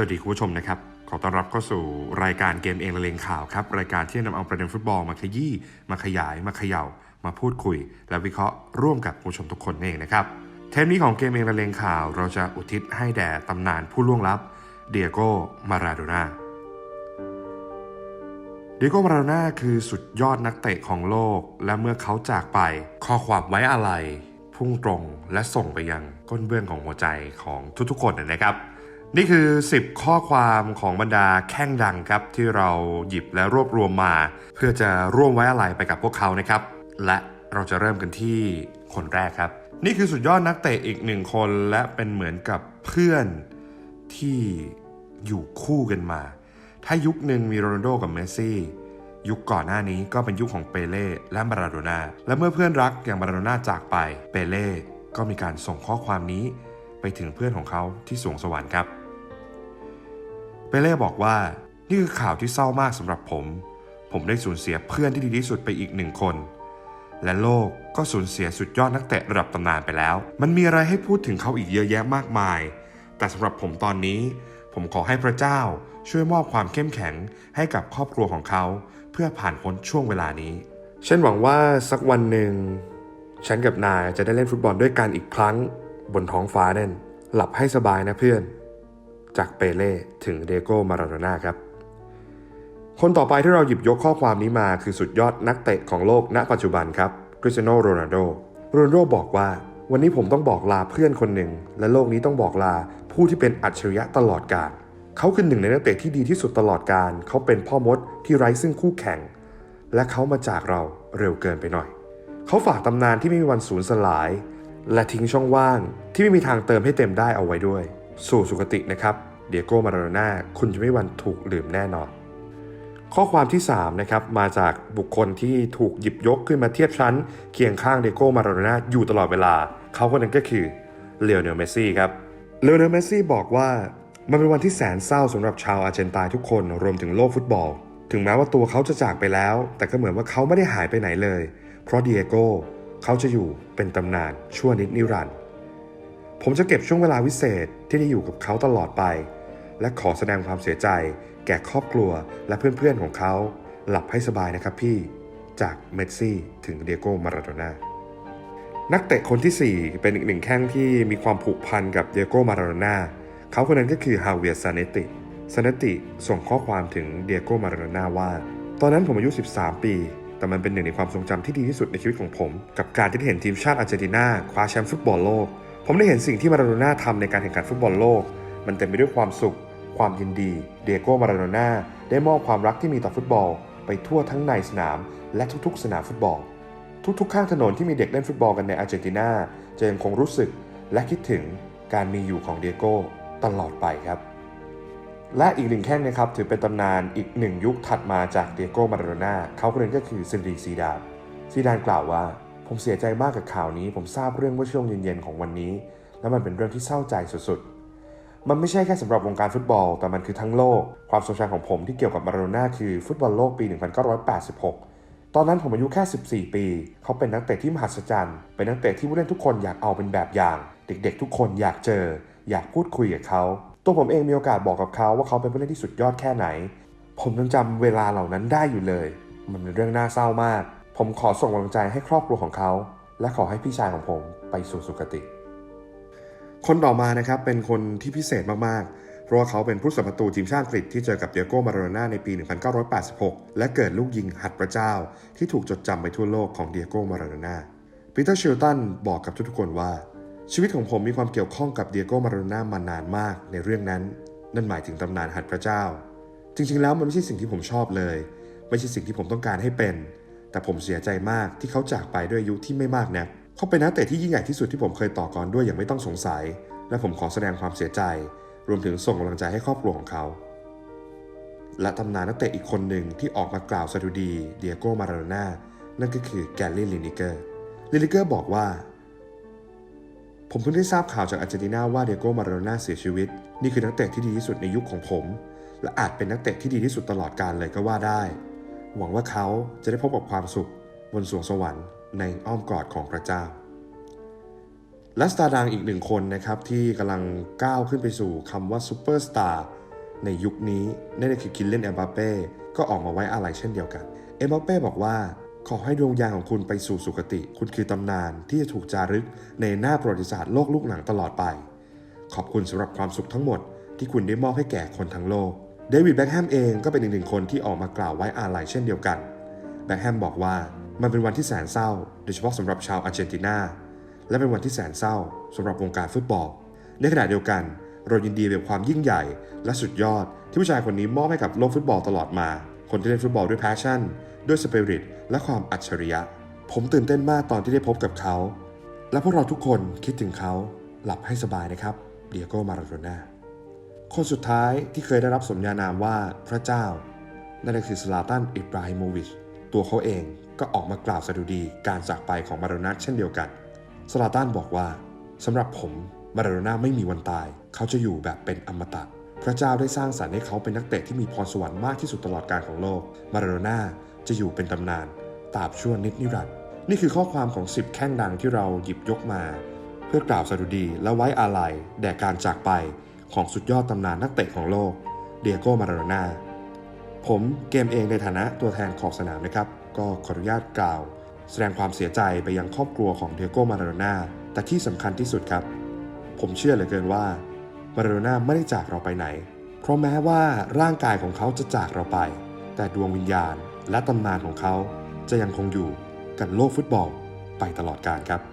วัสดีคุณผู้ชมนะครับ ขอต้อนรับเข้าสู่รายการเกมเองละเลงข่าวครับ รายการที่จะนำเอาประเด็นฟุตบอลมาขยี้มาขยาย มาเขย่า มาพูดคุย และวิเคราะห์ร่วมกับคุณผู้ชมทุกคนนั่เองนะครับ เทปนี้ของเกมเองละเลงข่าว เราจะอุทิศให้แด่ตำนานผู้ล่วงลับเดียโก้มาราโดน่าเดียโก้มาราโดน่าคือสุดยอดนักเตะของโลก และเมื่อเขาจากไป ข้อความไว้อะไร พุ่งตรงและส่งไปยังก้นเบื้องของหัวใจของทุกๆคนนะครับ นี่คือ 10 ข้อความของบรรดาแข้งดังครับ ที่เราหยิบและรวบรวมมา เพื่อจะร่วมไว้อะไรไปกับพวกเขานะครับ และเราจะเริ่มกันที่คนแรกครับ นี่คือสุดยอดนักเตะอีกหนึ่งคนและเป็นเหมือนกับเพื่อนที่อยู่คู่กันมา ถ้ายุคหนึ่งมีโรนัลโดกับเมสซี่ยุคก่อนหน้านี้ก็เป็นยุคของเปเล่และมาราโดน่าและเมื่อเพื่อนรักอย่างมาราโดน่าจากไปเปเล่ก็มีการส่งข้อความนี้ไปถึงเพื่อนของเขาที่สวงสวรรค์ครับ เปเล่บอกว่า นี่คือข่าวที่เศร้ามากสำหรับผม ผมได้สูญเสียเพื่อนที่ดีที่สุดไปอีกหนึ่งคน และโลกก็สูญเสียสุดยอดนักเตะระดับตำนานไปแล้ว มันมีอะไรให้พูดถึงเขาอีกเยอะแยะมากมาย แต่สำหรับผมตอนนี้ ผมขอให้พระเจ้าช่วยมอบความเข้มแข็งให้กับครอบครัวของเขา เพื่อผ่านพ้นช่วงเวลานี้ ฉันหวังว่าสักวันหนึ่ง ฉันกับนายจะได้เล่นฟุตบอลด้วยกันอีกครั้ง บนท้องฟ้านั่นหลับให้สบายนะเพื่อน จากเปเล่ถึงเดโก้มาราโดน่าครับ คนต่อไปที่เราหยิบยกข้อความนี้มาคือสุดยอดนักเตะของโลกณปัจจุบันครับคริสเตียโนโรนัลโดโรนัลโดบอกว่า วันนี้ผมต้องบอกลาเพื่อนคนหนึ่ง และโลกนี้ต้องบอกลาผู้ที่เป็นอัจฉริยะตลอดกาลเขาคือหนึ่งในนักเตะที่ดีที่สุดตลอดกาลเขาเป็นพ่อมดที่ไร้ซึ่งคู่แข่ง และเขามาจากเราเร็วเกินไปหน่อย เขาฝากตำนานที่ไม่มีวันสูญสลาย และทิ้งช่องว่างที่ไม่มีทางเติมให้เต็มได้เอาไว้ด้วย สู่สุคตินะครับเดียโก้มาราโดน่าคุณจะไม่วันถูกลืมแน่นอน ข้อความที่3นะครับมาจากบุคคลที่ถูกหยิบยกขึ้นมาเทียบชั้น เคียงข้างเดโก้มาราโดน่าอยู่ตลอดเวลา เขาคนนั้นก็คือเลโอเนลเมสซี่ครับเลโอเนลเมสซี่บอกว่ามันเป็นวันที่แสนเศร้าสำหรับชาวอาร์เจนตินาทุกคนรวมถึงโลกฟุตบอล ถึงแม้ว่าตัวเขาจะจากไปแล้ว แต่ก็เหมือนว่าเขาไม่ได้หายไปไหนเลย เพราะเดียโก้เขาจะอยู่เป็นตำนานชั่วนิดนิรันดร์ ผมจะเก็บช่วงเวลาวิเศษที่ได้อยู่กับเขาตลอดไป และขอแสดงความเสียใจ แก่ครอบครัวและเพื่อนๆของเขา หลับให้สบายนะครับพี่ จากเมสซี่ถึงเดียโก้มาราโดน่านักเตะคนทีสี่ 4 เป็นอีกหนึ่งแข้งที่มีความผูกพันกับเดียโก้มาราโดน่าเขาคนนั้นก็คือฮาเวียร์ซาเนติซาเนติส่งข้อความถึงเดียโก้มาราโดน่าว่า ตอนนั้นผมอายุ 13 ปี แต่มันเป็นหนึ่งในความทรงจำที่ดีที่สุดในชีวิตของผม กับการที่ได้เห็นทีมชาติอาร์เจนตินาคว้าแชมป์ฟุตบอลโลก ผมได้เห็นสิ่งที่มาราโดน่าทำในการแข่งขันฟุตบอลโลก มันเต็มไปด้วยความสุข ความยินดี เดียโก้มาราโดน่าได้มอบความรักที่มีต่อฟุตบอล ไปทั่วทั้งในสนาม และทุกๆ สนามฟุตบอล ทุกๆ ข้างถนนที่มีเด็กเล่นฟุตบอลกันในอาร์เจนตินาจะยังคงรู้สึกและคิดถึงการมีอยู่ของเดียโก้ตลอดไปครับ และอีกหนึ่งแข้งนะครับถือเป็นตำนานอีกหนึ่งยุคถัดมาจากเดียโก้มาราโดน่าเขาคนนั้นก็คือซินดีซีดานซีดานกล่าวว่า ผมเสียใจมากกับข่าวนี้ ผมทราบเรื่องเมื่อช่วงเย็นๆของวันนี้ และมันเป็นเรื่องที่เศร้าใจสุดๆ มันไม่ใช่แค่สำหรับวงการฟุตบอล แต่มันคือทั้งโลก ความทรงจำของผมที่เกี่ยวกับมาราโดน่าคือฟุตบอลโลกปี 1986 ตอนนั้นผมอายุแค่ 14 ปี เขาเป็นนักเตะที่มหัศจรรย์ เป็นนักเตะที่ผู้เล่นทุกคนอยากเอาเป็นแบบอย่าง เด็กๆ ทุกคนอยากเจอ อยากพูดคุยกับเขา ตัวผมเองมีโอกาสบอกกับเขาว่าเขาเป็นผู้เล่นที่สุดยอดแค่ไหน ผมยังจำเวลาเหล่านั้นได้อยู่เลย มันเป็นเรื่องน่าเศร้ามาก ผมขอส่งกำลังใจให้ครอบครัวของเขา และขอให้พี่ชายของผมไปสู่สุคติ คนต่อมานะครับเป็นคนที่พิเศษมากๆ เพราะว่าเขาเป็นผู้สัมประตูทีมชาติอังกฤษที่เจอกับเดียโก้มาราโดน่าในปี 1986 และเกิดลูกยิงหัดพระเจ้า ที่ถูกจดจำไปทั่วโลกของเดียโก้มาราโดน่าปีเตอร์ชิลตันบอกกับทุกๆคนว่า ชีวิตของผมมีความเกี่ยวข้องกับเดียโก้มาราโดน่ามานานมากในเรื่องนั้น นั่นหมายถึงตำนานหัดพระเจ้า จริงๆแล้วมันไม่ใช่สิ่งที่ผมชอบเลย ไม่ใช่สิ่งที่ผมต้องการให้เป็น แต่ผมเสียใจมากที่เขาจากไปด้วยอายุที่ไม่มากนักเขาเป็นนักเตะที่ยิ่งใหญ่ที่สุดที่ผมเคยต่อกรด้วยอย่างไม่ต้องสงสัย และผมขอแสดงความเสียใจ รวมถึงส่งกำลังใจให้ครอบครัวของเขา และตำนานนักเตะอีกคนหนึ่งที่ออกมากล่าวสดุดีเดียโก้มาราโดน่านั่นก็คือแกลลี่ลินิเกอร์ลินิเกอร์บอกว่า ผมเพิ่งได้ทราบข่าวจากอาร์เจนตินาว่าเดียโก้มาราโดน่าเสียชีวิต นี่คือนักเตะที่ดีที่สุดในยุคของผม และอาจเป็นนักเตะที่ดีที่สุดตลอดกาลเลยก็ว่าได้ หวังว่าเขาจะได้พบกับความสุขบนสวงสวรรค์ในอ้อมกอดของพระเจ้า และสตาร์ดังอีกหนึ่งคนนะครับที่กำลังก้าวขึ้นไปสู่คำว่าซูเปอร์สตาร์ในยุคนี้นั่นคือคินเลนเอ็มบัปเป้ก็ออกมาไว้อาลัยเช่นเดียวกัน เอ็มบัปเป้บอกว่า ขอให้ดวงยางของคุณไปสู่สุคติ คุณคือตำนานที่จะถูกจารึกในหน้าประวัติศาสตร์โลกลูกหนังตลอดไป ขอบคุณสำหรับความสุขทั้งหมดที่คุณได้มอบให้แก่คนทั้งโลก เดวิดแบ็กแฮมเองก็เป็นอีกหนึ่งคนที่ออกมากล่าวไว้อาลัยเช่นเดียวกัน แบ็กแฮมบอกว่ามันเป็นวันที่แสนเศร้า โดยเฉพาะสำหรับชาวอาร์เจนตินา และเป็นวันที่แสนเศร้าสำหรับวงการฟุตบอล ในขณะเดียวกัน เรายินดีกับความยิ่งใหญ่ และสุดยอด ที่ผู้ชายคนนี้มอบให้กับโลกฟุตบอลตลอดมา คนที่เล่นฟุตบอลด้วยแพชชั่น ด้วยสปิริตและความอัจฉริยะ ผมตื่นเต้นมากตอนที่ได้พบกับเขา และพวกเราทุกคนคิดถึงเขาหลับให้สบายนะครับเดียโกมาราโดน่า คนสุดท้ายที่เคยได้รับสมญานามว่าพระเจ้า นั่นก็คือสลาตันอิบราฮิโมวิช ตัวเขาเองก็ออกมากล่าวสดุดีการจากไปของมาราโดน่าเช่นเดียวกัน สลาตันบอกว่าสำหรับผมมาราโดน่าไม่มีวันตาย เขาจะอยู่แบบเป็นอมตะ พระเจ้าได้สร้างสรรค์ให้เขาเป็นนักเตะที่มีพรสวรรค์มากที่สุดตลอดกาลของโลก มาราโดน่าจะอยู่เป็นตำนานตราบชั่วนิดนิรันดร์นี่คือข้อความของ 10 แข้งดังที่เราหยิบยกมา เพื่อกล่าวสดุดีและไว้อาลัยแด่การจากไป ของสุดยอดตำนานนักเตะของโลก เดียโก มาราโดน่า ผมเกมเองในฐานะตัวแทนขอบสนามนะครับ ก็ขออนุญาตกล่าว แสดงความเสียใจไปยังครอบครัวของเดียโก มาราโดน่า แต่ที่สำคัญที่สุดครับ ผมเชื่อเหลือเกินว่า มาราโดน่าไม่ได้จากเราไปไหน เพราะแม้ว่าร่างกายของเขาจะจากเราไป แต่ดวงวิญญาณและตำนานของเขาจะยังคงอยู่กับโลกฟุตบอลไปตลอดกาลครับ